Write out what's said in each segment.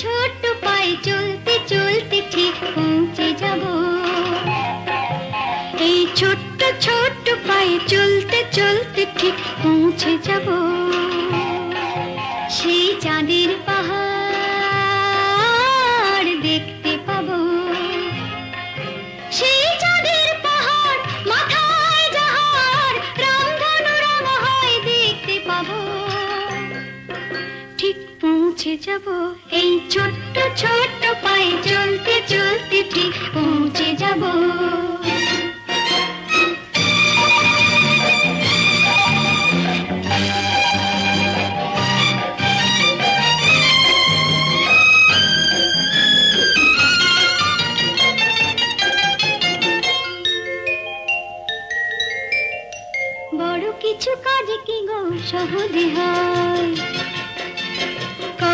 ছোট্ট পায়ে চলতে চলতে ঠিক পৌঁছে যাব। এই ছোট্ট ছোট্ট পায়ে চলতে চলতে ঠিক পৌঁছে যাব। সেই চাঁদের পাহাড় পৌঁছে যাব, এই ছোট্ট ছোট্ট পায়ে চলতে চলতে ঠিক পৌঁছে যাব। কিছু কাজ কি গো সহজে হয়?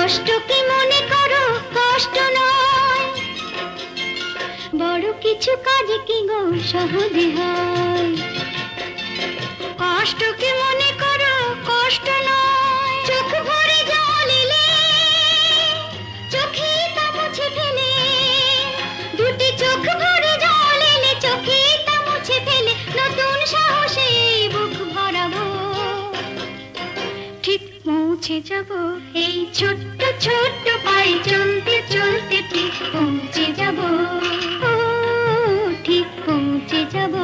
কষ্ট কি মনে করো? কষ্ট নয়। বড় কিছু কাজ কি গো? সহজে হয়। কষ্ট কি মনে করো? কষ্ট নয়। চোখ ভরে জল চোখে তা মুছে ফেলে। দুটি চোখ ভরে জল চোখে তা মুছে ফেলে। নতুন সাহসে বুক ভরাবো। পৌঁছে যাব। এই ছোট্ট ছোট্ট পায়ে চলতে চলতে ঠিক পৌঁছে যাব। ঠিক পৌঁছে যাব।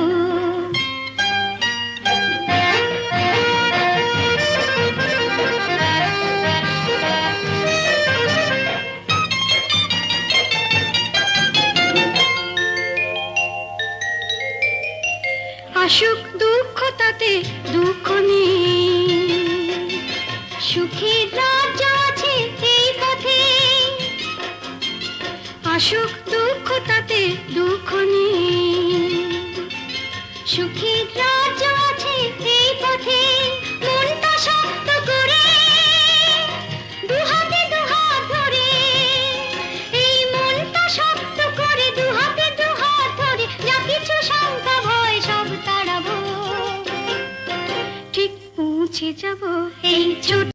আসুক দুঃখ তাতে, দুঃখ নেই আসুক দুঃখ তাতে দুঃখ নেই। সুখের রাজ্য আছে এই পথে, মনটা শক্ত করে দুহাতে দুহাত ধরে। এই মনটা শক্ত করে দুহাতে দুহাত ধরে, যা কিছু শঙ্কা ভয় সব তাড়াবো। ঠিক পৌঁছে যাব এই ছোট